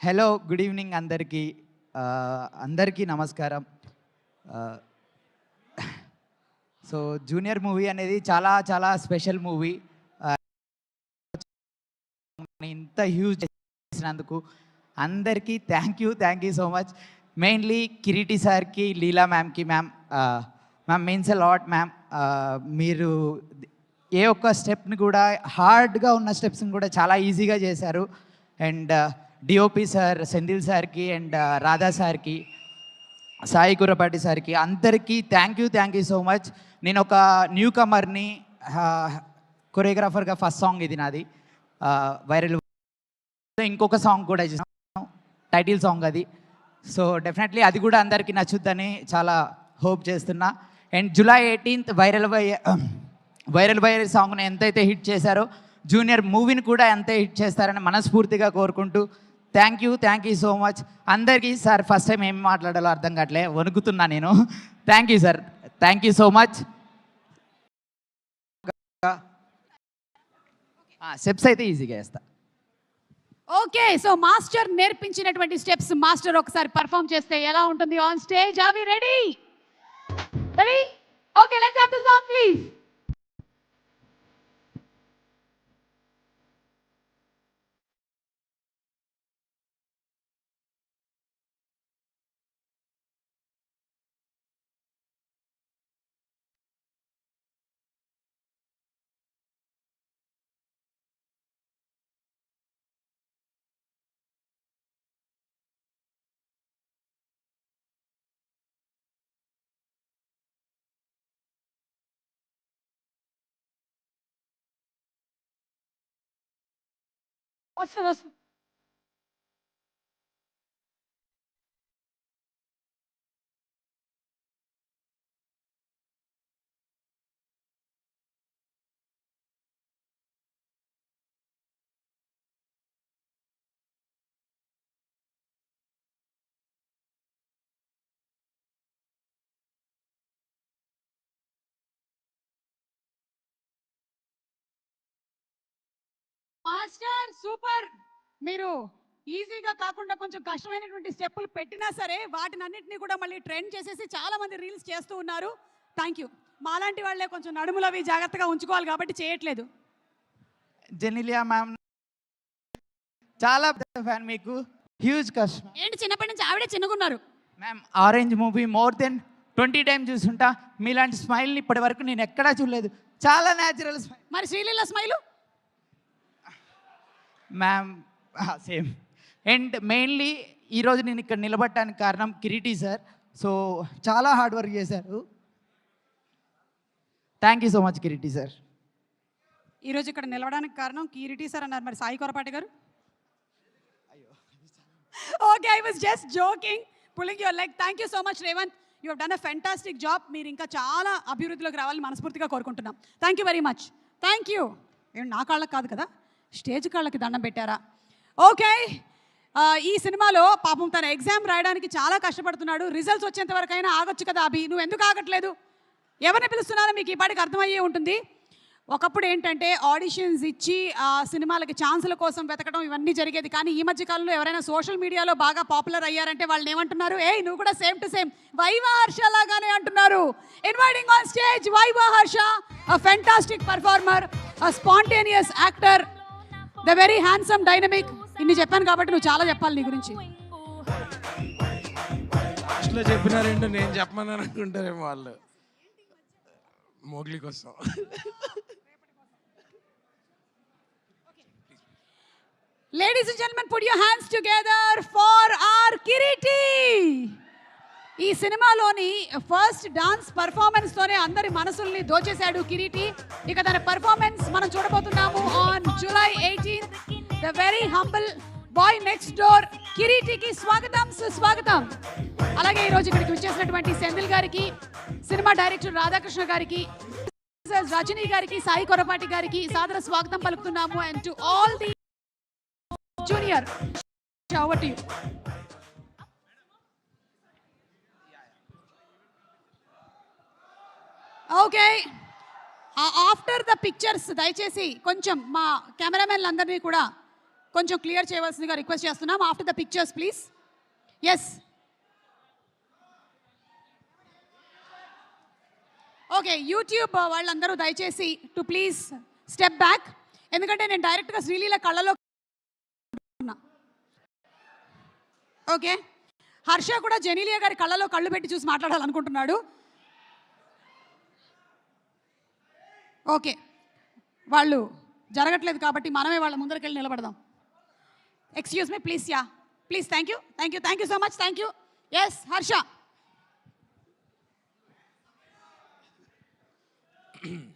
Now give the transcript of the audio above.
Hello good evening అందరికీ. అందరికీ నమస్కారం. సో జూనియర్ మూవీ అనేది చాలా చాలా స్పెషల్ మూవీ. ఇంత హ్యూజ్ చేసినందుకు అందరికీ thank you thank you so much mainly Kiriti సార్కి Leela మ్యామ్కి ma'am ma'am means a lot ma'am మీరు ఏ ఒక్క స్టెప్ని కూడా హార్డ్గా ఉన్న స్టెప్స్ని కూడా చాలా ఈజీగా చేశారు. అండ్ డిఓపి సార్ సెంధిల్ సార్కి అండ్ రాధా సార్కి సాయి కురపాటి సార్కి అందరికీ thank you thank you so much నేను ఒక న్యూ కమర్ని కొరియోగ్రాఫర్గా ఫస్ట్ సాంగ్ ఇది నాది. వైరల్ ఇంకొక సాంగ్ కూడా చేసాను టైటిల్ సాంగ్ అది. సో డెఫినెట్లీ అది కూడా అందరికీ నచ్చుద్దని చాలా హోప్ చేస్తున్నా. And July eighteenth viral by viral by సాంగ్ని ఎంతైతే హిట్ చేశారో జూనియర్ మూవీని కూడా ఎంత హిట్ చేస్తారని మనస్ఫూర్తిగా కోరుకుంటూ thank you thank you so much అందరికీ సార్ ఫస్ట్ టైం ఏం మాట్లాడాలో అర్థం కావట్లే. వణుకుతున్నా నేను. Thank you sir thank you so much steps అయితే ఈజీగా వేస్తా ఓకే సో మాస్టర్ నేర్పించినటువంటి స్టెప్స్ మాస్టర్ ఒకసారి పర్ఫామ్ చేస్తే ఎలా ఉంటుంది on stage are we ready ready okay let's have the song please 我真的是。master super మీరు ఈజీగా కాకుండా కొంచెం కష్టమైనటువంటి స్టెప్పులు పెట్టినా సరే వాటిని అన్నింటినీ కూడా మళ్ళీ ట్రెండ్ చేసేసి చాలా మంది రీల్స్ చేస్తూ ఉన్నారు. థ్యాంక్ యూ మాలాంటి వాళ్ళే కొంచెం నడుములు అవి జాగ్రత్తగా ఉంచుకోవాలి కాబట్టి చేయట్లేదు. జెనిలియా మ్యామ్ చాలా పెద్ద ఫ్యాన్ మీకు. హ్యూజ్ కష్టం ఏంటి చిన్నప్పటి నుంచి ఆవిడే చిన్నగున్నారు? Ma'am Orange movie more than twenty times చూసుంటా. మీలాంటి స్మైల్ని ఇప్పటి వరకు నేను ఎక్కడా చూడలేదు. చాలా న్యాచురల్ స్మైల్ మరి Sreeleela smile ma'am same and mainly ఈరోజు నేను ఇక్కడ నిలబడటానికి కారణం కిరీటి సార్ సో చాలా హార్డ్ వర్క్ చేశారు. Thank you so much Kiriti sir ఈరోజు ఇక్కడ నిలవడానికి కారణం కిరీటి సార్ అన్నారు. మరి సాయి కొరపాటి గారు? Okay I was just joking pulling your like thank you so much Revanth you done a fantastic job మీరు ఇంకా చాలా అభివృద్ధిలోకి రావాలని మనస్ఫూర్తిగా కోరుకుంటున్నాం. Thank you very much thank you నా కాళ్ళకి కాదు కదా? స్టేజ్ కాళ్ళకి దండం పెట్టారా? ఓకే. ఈ సినిమాలో పాపం తన ఎగ్జామ్ రాయడానికి చాలా కష్టపడుతున్నాడు. రిజల్ట్స్ వచ్చేంత వరకైనా ఆగొచ్చు కదా అభి. నువ్వు ఎందుకు ఆగట్లేదు? ఎవరిని పిలుస్తున్నారో మీకు ఈ పాటికి అర్థమయ్యే ఉంటుంది. ఒకప్పుడు ఏంటంటే ఆడిషన్స్ ఇచ్చి ఆ సినిమాలకి ఛాన్సుల కోసం వెతకడం ఇవన్నీ జరిగేది. కానీ ఈ మధ్య కాలంలో ఎవరైనా సోషల్ మీడియాలో బాగా పాపులర్ అయ్యారంటే వాళ్ళని ఏమంటున్నారు? ఏ నువ్వు కూడా same to same. Viva Harsha లాగానే అంటున్నారు. Inviting on stage Viva Harsha a fantastic performer a spontaneous actor the very handsome dynamic ఇన్ని చెప్పాను కాబట్టి నువ్వు చాలా చెప్పాలి నీ గురించి. చెప్పినారేంటో నేను చెప్పమని అనుకుంటారేమో వాళ్ళు. మోగ్లీ కోసం ladies and gentlemen put your hands together for our Kiriti ఈ సినిమాలోని ఫస్ట్ డాన్స్ పర్ఫార్మెన్స్ తోనే అందరి మనసుల్ని దోచేశాడు కిరీటి. ఇక తన పర్ఫార్మెన్స్ మనం eighteen the very humble boy next door కిరీటికి స్వాగతం సుస్వాగతం. అలాగే ఈరోజు ఇక్కడికి వచ్చేసినటువంటి సెందిల్ గారికి సినిమా డైరెక్టర్ రాధాకృష్ణ గారికి రజనీ గారికి సాయి కొరపాటి గారికి సాదర స్వాగతం పలుకుతున్నాము. And to all the junior over to okay after the pictures దయచేసి కొంచెం మా కెమెరామెన్లందరినీ కూడా కొంచెం క్లియర్ చేయవలసిందిగా రిక్వెస్ట్ చేస్తున్నాం. After the pictures please yes okay YouTube వాళ్ళందరూ దయచేసి టు ప్లీజ్ స్టెప్ బ్యాక్ ఎందుకంటే నేను డైరెక్ట్గా శ్రీలీల కళ్ళలో ఓకే హర్ష కూడా జెనీలియా గారి కళ్ళలో కళ్ళు పెట్టి చూసి మాట్లాడాలనుకుంటున్నాడు. ఓకే వాళ్ళు జరగట్లేదు కాబట్టి మనమే వాళ్ళ ముందరకెళ్ళి నిలబడదాం. Excuse me, please, yeah. Please, thank you. Thank you. Thank you so much. Thank you. Yes, Harsha.